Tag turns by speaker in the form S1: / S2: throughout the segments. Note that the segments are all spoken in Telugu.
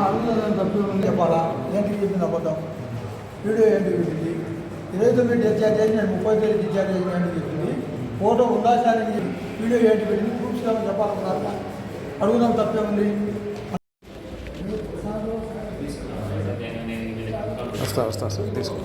S1: అడుగుతుందని తప్పు చెప్పాలా? ఏంటి చెప్పింది అబద్ధం వీడియో ఏంటి చెప్పింది ఇరవై తొమ్మిది డిశ్చార్జ్ అయింది నేను ముప్పై తేదీ డిశ్చార్జ్ అయింది అని చెప్పింది ఫోటో ఉందా సార్ వీడియో ఏంటి పెట్టింది ప్రూఫ్స్ ఏమైనా చెప్పాలనుకున్నారా? అడుగుదాం తప్పే ఉంది.
S2: వస్తా వస్తా సార్ తీసుకో.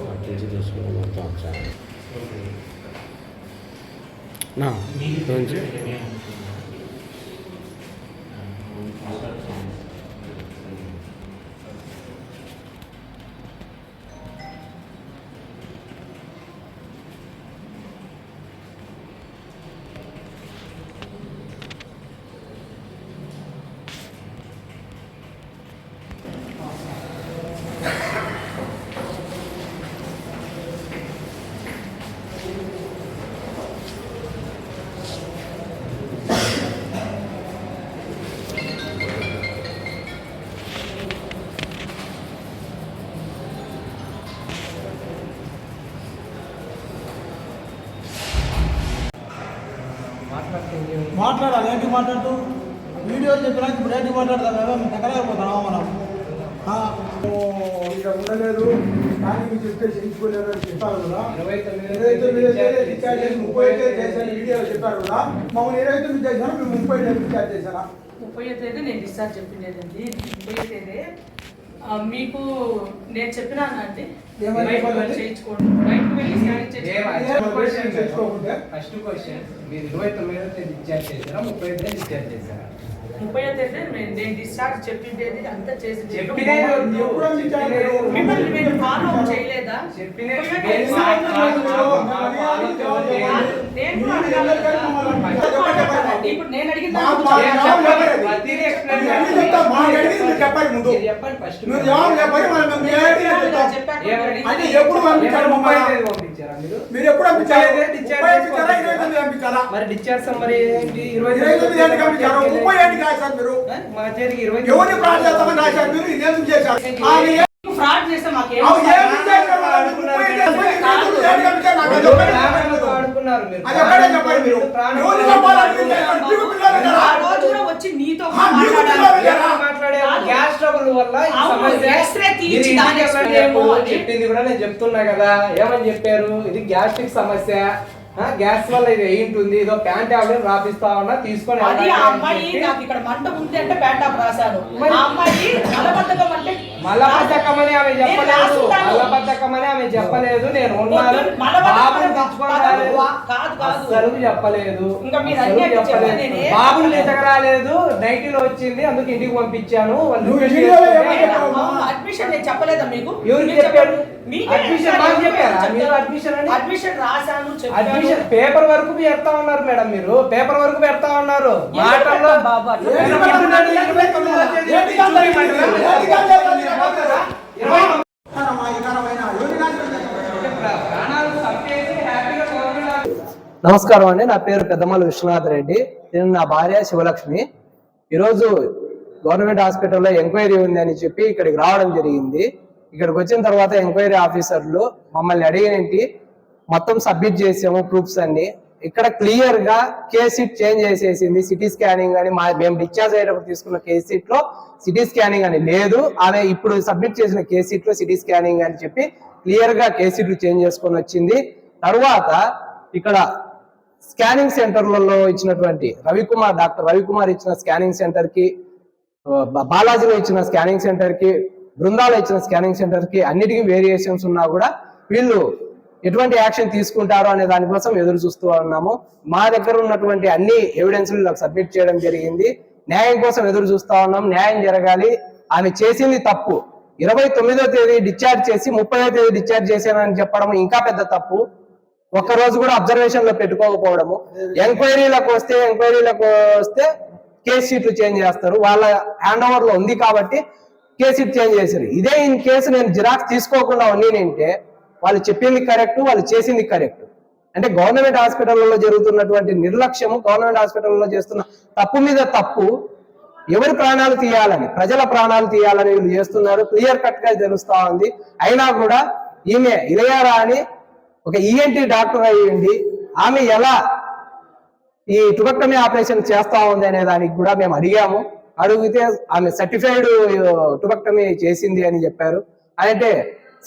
S1: మాట్లాడాలి ఏంటి మాట్లాడుతూ? వీడియో చెప్పినా ఇప్పుడు ఏంటి మాట్లాడతాం? మేము తగ్గలేకపోతున్నామా మనం. ఆ, ఓ, ఇక్కడ ఉండలేదు. కానీ మీకు చెప్తే చేయించుకోలేదు అని చెప్పారు కదా.
S3: ఇరవై తొమ్మిది
S1: డిశ్చార్జ్ చేసి ముప్పై తేదీ చేశాను వీడియో చెప్పారు కదా. మమ్మల్ని ఇరవై తొమ్మిది చేశాను మేము ముప్పై తేదీ డిశ్చార్జ్ చేశానా
S4: ముప్పై తేదీ నేను డిశ్చార్జ్ చెప్పిండేదండి ముప్పై తేదీ ఆ, మీకు నేను
S1: చెప్పాలండి?
S4: వెళ్ళి చేయించుకోండి. బయటకు వెళ్ళి స్కానింగ్?
S3: ఫస్ట్ క్వశ్చన్ మీరు ఇరవై తొమ్మిదో తేదీ డిశ్చార్జ్ చేశారా? ముప్పై తేదీ డిశ్చార్జ్ చేశారా?
S4: ముప్పై తేదీ నేను నేను డిశ్చార్జ్ చెప్పిండేది అంతా చేసి? మిమ్మల్ని ఫాలో చేయలేదా?
S3: నేను
S4: కదా. ఇప్పుడు నేను అడిగిన చెప్పండి.
S1: చెప్పండి. మీరు మీరు చెప్పండి ముందు.
S3: మీరు చెప్పండి ఫస్ట్
S1: మీరు జవాబు చెప్పండి మనం? అంటే ఎప్పుడు పంపించారు
S3: ముప్పై పంపించారా మీరు
S1: మీరు ఎప్పుడు పంపించారు పంపించారా
S3: మరి డిశ్చార్జ్ ఏంటి ఇరవై
S1: ఇరవై తొమ్మిది పంపించారు ముప్పై ఏంటి రాశారు మీరు
S3: మా చేతికి ఇరవై
S1: ఎవరిని ప్రాణం చేస్తామని రాశారు మీరు ఇదేం చేశారు మీరు
S4: ఫ్రాడ్ చేస్తే మాకేం
S1: అవి ఏమి చేశారు వాళ్ళు? ముప్పై ఏంటి పంపించారు? ఇరవై తొమ్మిది ఏంటి పంపించారు? నాకు అది ఒక్కటే చెప్పండి మీరు.
S3: ఆడుకున్నారు మీరు
S1: అది ఒక్కటే చెప్పండి మీరు ఎవరు చెప్పాలని మీరు చెప్పండి. మీకు పిల్లలు
S4: ఆ
S1: ఉన్నారా?
S4: రోజు కూడా వచ్చి నీతో
S1: ఆ, మీకు
S4: మాట్లాడాలి.
S1: పిల్లలు
S3: ఎలా మాట్లాడే గ్యాస్ ట్రబుల్ వల్ల ఈ సమస్య. చెప్పింది కూడా నేను చెప్తున్నా కదా. ఏమని చెప్పారు? ఇది గ్యాస్ట్రిక్ సమస్య. గ్యాస్ వల్ల ఇది ఏంటుంది ఇదో ప్యాంట్ టాబ్లెట్ రాపిస్తా ఉన్నా తీసుకొని
S4: అమ్మాయి నాకు ఇక్కడ మంట ఉంది అంటే ప్యాంటాప్ రాశాను
S3: మరి-
S4: ఆ అమ్మాయి అంటే
S3: మలబద్ధకమని ఆమె చెప్పలేదు. మలబద్ధకమని ఆమె చెప్పలేదు. నేను ఉన్నాను. బాబుని
S4: కాదు.
S3: అస్సలు చెప్పలేదు. బాబుని. తీసుకురాలేదు. నైటీలో వచ్చింది. అందుకు ఇంటికి పంపించాను?
S4: అడ్మిషన్ నేను చెప్పలేదా మీకు?
S3: ఎవరికి?
S4: మీకే
S3: అడ్మిషన్ చెప్పారా?
S4: చెప్పాను?
S3: మీరు అడ్మిషన్ అని?
S4: అడ్మిషన్ రాశాను
S3: అడ్మిషన్ పేపర్ వరకు పెడతా ఉన్నారు మేడం మీరు. పేపర్ వరకు పెడతా ఉన్నారు. మాటల్లో
S4: బాబు?
S3: నమస్కారం అండి నా పేరు పెద్దమల్లి విశ్వనాథ్ రెడ్డి. నేను నా భార్య శివలక్ష్మి. ఈరోజు గవర్నమెంట్ హాస్పిటల్లో ఎంక్వైరీ ఉంది అని చెప్పి ఇక్కడికి రావడం జరిగింది. ఇక్కడికి వచ్చిన తర్వాత ఎంక్వైరీ ఆఫీసర్లు మమ్మల్ని అడిగినట్టు మొత్తం సబ్మిట్ చేసాము ప్రూఫ్స్ అన్ని. ఇక్కడ క్లియర్గా కేస్ చేంజ్ చేసేసింది. సిటీ స్కానింగ్ అని మా మేము డిశ్చార్జ్ అయ్యేటప్పుడు తీసుకున్న కేస్లో సిటీ స్కానింగ్ అని లేదు. ఆమె ఇప్పుడు సబ్మిట్ చేసిన కేస్లో సిటీ స్కానింగ్ అని చెప్పి క్లియర్గా కేస్ చేంజ్ చేసుకొని వచ్చింది. తర్వాత ఇక్కడ స్కానింగ్ సెంటర్లలో ఇచ్చినటువంటి రవికుమార్ డాక్టర్ రవికుమార్ ఇచ్చిన స్కానింగ్ సెంటర్కి బాలాజీలో ఇచ్చిన స్కానింగ్ సెంటర్కి బృందాలో ఇచ్చిన స్కానింగ్ సెంటర్కి అన్నిటికీ వేరియేషన్స్ ఉన్నా కూడా వీళ్ళు ఎటువంటి యాక్షన్ తీసుకుంటారో అనే దానికోసం ఎదురు చూస్తూ ఉన్నాము. మా దగ్గర ఉన్నటువంటి అన్ని ఎవిడెన్స్లు నాకు సబ్మిట్ చేయడం జరిగింది. న్యాయం కోసం ఎదురు చూస్తా ఉన్నాం. న్యాయం జరగాలి. ఆమె చేసింది తప్పు. ఇరవై తొమ్మిదో తేదీ డిశ్చార్జ్ చేసి ముప్పైదో తేదీ డిశ్చార్జ్ చేశానని చెప్పడం ఇంకా పెద్ద తప్పు. ఒక్క రోజు కూడా అబ్జర్వేషన్లో పెట్టుకోకపోవడము. ఎంక్వైరీలకు వస్తే ఎంక్వైరీలకు వస్తే కేసు షీట్లు చేంజ్ చేస్తారు. వాళ్ళ హ్యాండ్ ఓవర్లో ఉంది కాబట్టి కేసు షీట్ చేంజ్ చేశారు. ఇదే ఇన్ కేసు నేను జిరాక్స్ తీసుకోకుండా ఉన్నానంటే వాళ్ళు చెప్పింది కరెక్ట్ వాళ్ళు చేసింది కరెక్ట్. అంటే గవర్నమెంట్ హాస్పిటల్లో జరుగుతున్నటువంటి నిర్లక్ష్యము గవర్నమెంట్ హాస్పిటల్లో చేస్తున్న తప్పు మీద తప్పు ఎవరి ప్రాణాలు తీయాలని ప్రజల ప్రాణాలు తీయాలని వీళ్ళు చేస్తున్నారు. క్లియర్ కట్గా తెలుస్తా ఉంది. అయినా కూడా ఈమె ఇలయారా అని ఒక ఈఎన్టీ డాక్టర్ అయ్యింది. ఆమె ఎలా ఈ టుబక్టమీ ఆపరేషన్ చేస్తా ఉంది అనే దానికి కూడా మేము అడిగాము. అడిగితే ఆమె సర్టిఫైడ్ టుబక్టమీ చేసింది అని చెప్పారు. అంటే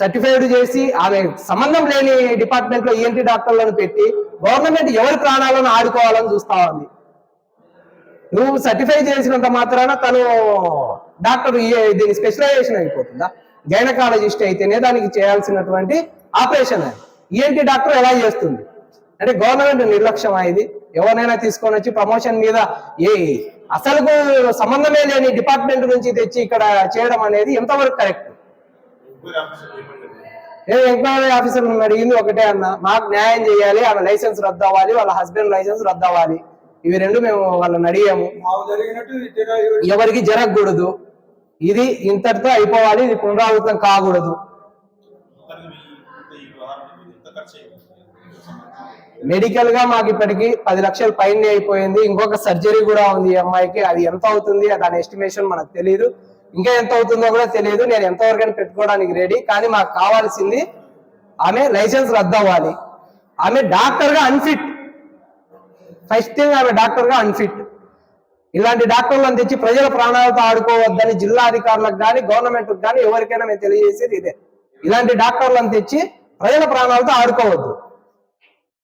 S3: సర్టిఫైడ్ చేసి ఆమె సంబంధం లేని డిపార్ట్మెంట్లో ఈఎన్టీ డాక్టర్లను పెట్టి గవర్నమెంట్ ఎవరి ప్రాణాలను ఆడుకోవాలని చూస్తా ఉంది. నువ్వు సర్టిఫై చేసినంత మాత్రాన తను డాక్టర్ ఈ- దీని స్పెషలైజేషన్ అయిపోతుందా? గైనకాలజిస్ట్ అయితేనే దానికి చేయాల్సినటువంటి ఆపరేషన్ అది. ఈఎన్టీ డాక్టర్ ఎలా చేస్తుంది? అంటే గవర్నమెంట్ నిర్లక్ష్యం ఇది ఎవరినైనా తీసుకొని వచ్చి ప్రమోషన్ మీద ఏ అసలు సంబంధమే లేని డిపార్ట్మెంట్ నుంచి తెచ్చి ఇక్కడ చేయడం అనేది ఎంతవరకు కరెక్ట్ నేను ఎంక్వైరీ ఆఫీసర్ అడిగింది ఒకటే అన్న. మాకు న్యాయం చేయాలి ఆమె లైసెన్స్ రద్దు అవ్వాలి వాళ్ళ హస్బెండ్ లైసెన్స్ రద్దు అవ్వాలి ఇవి రెండు మేము వాళ్ళని అడిగాము. ఎవరికి జరగకూడదు. ఇది ఇంతటితో అయిపోవాలి ఇది పునరావృతం కాకూడదు. మెడికల్గా మాకు ఇప్పటికి పది లక్షల పైన అయిపోయింది. ఇంకొక సర్జరీ కూడా ఉంది ఈ అమ్మాయికి. అది ఎంత అవుతుంది దాని ఎస్టిమేషన్ మనకు తెలియదు ఇంకా ఎంత అవుతుందో కూడా తెలియదు. నేను ఎంతవరకు పెట్టుకోవడానికి రెడీ కానీ మాకు కావాల్సింది ఆమె లైసెన్స్ రద్దు అవ్వాలి. ఆమె డాక్టర్గా అన్ఫిట్ ఫస్ట్ థింగ్ ఆమె డాక్టర్గా అన్ఫిట్ ఇలాంటి డాక్టర్లను తెచ్చి ప్రజల ప్రాణాలతో ఆడుకోవద్దని జిల్లా అధికారులకు కానీ గవర్నమెంట్ కానీ ఎవరికైనా మేము తెలియజేసేది ఇదే. ఇలాంటి డాక్టర్లను తెచ్చి ప్రజల ప్రాణాలతో ఆడుకోవద్దు.